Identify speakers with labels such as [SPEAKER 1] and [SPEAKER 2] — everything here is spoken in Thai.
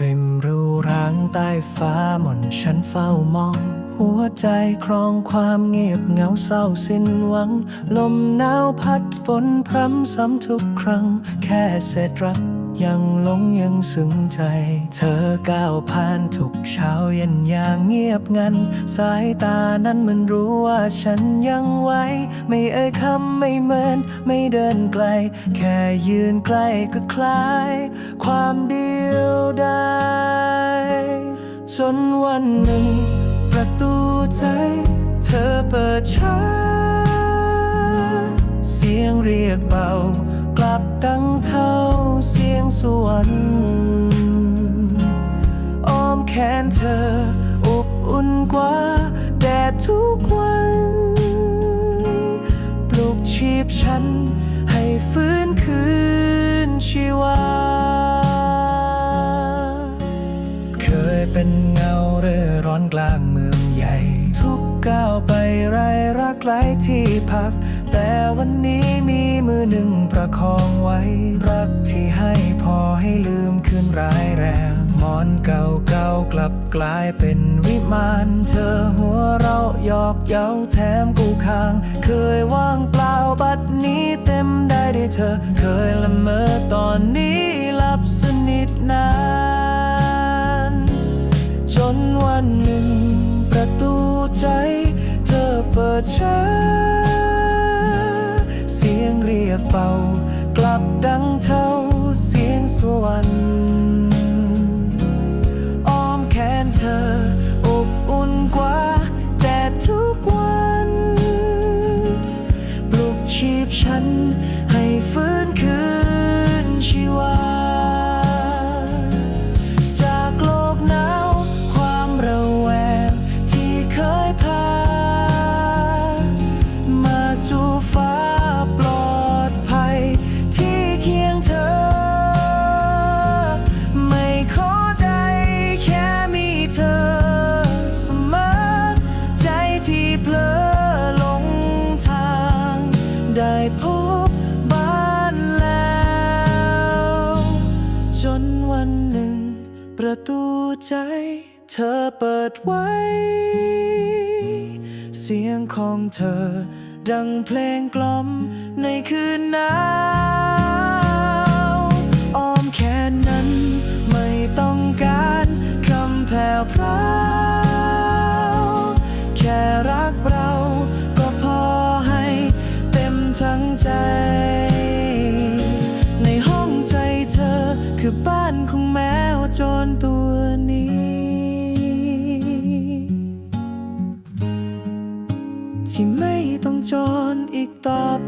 [SPEAKER 1] ริมรูร้างใต้ฟ้าหม่นฉันเฝ้ามอง หัวใจครองความเงียบเหงาเศร้าสิ้นหวัง ลมหนาวพัดฝนพรำซ้ำทุกครั้ง แค่เศษรัก ยังหลงยังซึ้งใจ เธอก้าวผ่านทุกเช้าเย็นอย่างเงียบงัน สายตานั้นมันรู้ว่าฉันยังไหวไม่เอ่ยคำไม่เหมิน ไม่เดินไกล แค่ยืนใกล้ก็คล้าย ความเดียวดายจนวันหนึ่ง ประตูใจ เธอเปิดช้า เสียงเรียกเบา บดังเท่าเสียงสวรรค์อ้อมแขนเธออบอุ่นกว่าแดดทุกวัน ปลุกชีพฉันให้ฟื้นคืนชีวา เคยเป็นเงาเร่ร่อนกลางเมืองใหญ่ ทุกก้าวไปไรรักไร้ที่พัก แต่วันนี้มีมือหนึ่งประคองไว้ รักที่ให้พอให้ลืมคืนร้ายแรงหมอนเก่าเก่ากลับกลายเป็นวิมานเธอหัวเราะหยอกเย้าแถมกูคาง เคยว่างเปล่าบัดนี้เต็มได้ด้วยเธอ เคยละเมอตอนนี้หลับสนิทนาน จนวันหนึ่งประตูใจ เธอเปิดช้า บบ้านแล้ว จนวันหนึ่ง ประตูใจเธอเปิดไว้ เสียงของเธอ ดังเพลงกล่อมในคืนหนาวอ้อมแขนนั้นไม่ต้องการคำแผ่วพรา คือบ้านของแมวจรตัวนี้ ที่ไม่ต้องจรอีกต่อไป